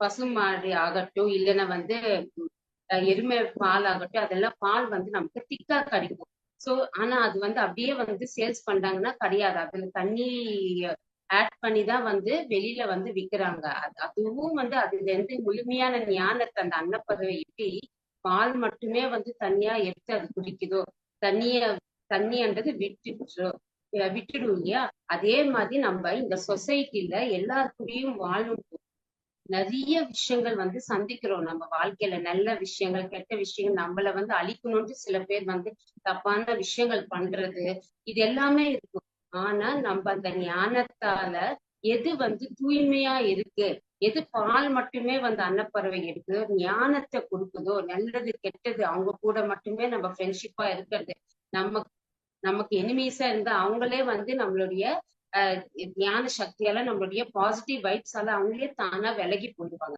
பசுமாடு ஆகட்டும் இல்லைன்னா வந்து எருமை பால் ஆகட்டும் அதெல்லாம் பால் வந்து நமக்கு திக்கா கிடைக்கும். சோ ஆனா அது வந்து அப்படியே வந்து சேல்ஸ் பண்றாங்கன்னா கிடையாது. அதுல தண்ணி ஆட் பண்ணி தான் வந்து வெளியில வந்து விக்கிறாங்க. அதுவும் வந்து அதுல இருந்து முழுமையான ஞானத்தை அந்த அன்னப்பறவை எப்படி பால் மட்டுமே வந்து தனியா எடுத்து அது குடிக்குதோ? தண்ணிய தண்ணின்றது விட்டுட்டு அஹ் விட்டுடும் இல்லையா? அதே மாதிரி நம்ம இந்த சொசைட்டில எல்லாருக்குள்ளயும் வாழும் நிறைய விஷயங்கள் வந்து சந்திக்கிறோம். நம்ம வாழ்க்கையில நல்ல விஷயங்கள் கெட்ட விஷயங்கள் நம்மள வந்து அழிக்கணும்னு சில பேர் வந்து தப்பான விஷயங்கள் பண்றது இது எல்லாமே இருக்கும். ஆனா நம்ம அந்த ஞானத்தால எது வந்து தூய்மையா இருக்கு எது பால் மட்டுமே வந்து அன்னப்பறவை எடுக்குதோ ஞானத்தை கொடுக்குதோ நல்லது கெட்டது அவங்க கூட மட்டுமே நம்ம ஃப்ரெண்ட்ஷிப்பா இருக்கிறது நம்ம நமக்கு எனிமீஸா இருந்தா அவங்களே வந்து நம்மளுடைய தியான ஞான சக்தியால நம்மளுடைய பாசிட்டிவ் வைப்ஸால அவங்களே தானா விலகி போயிடுவாங்க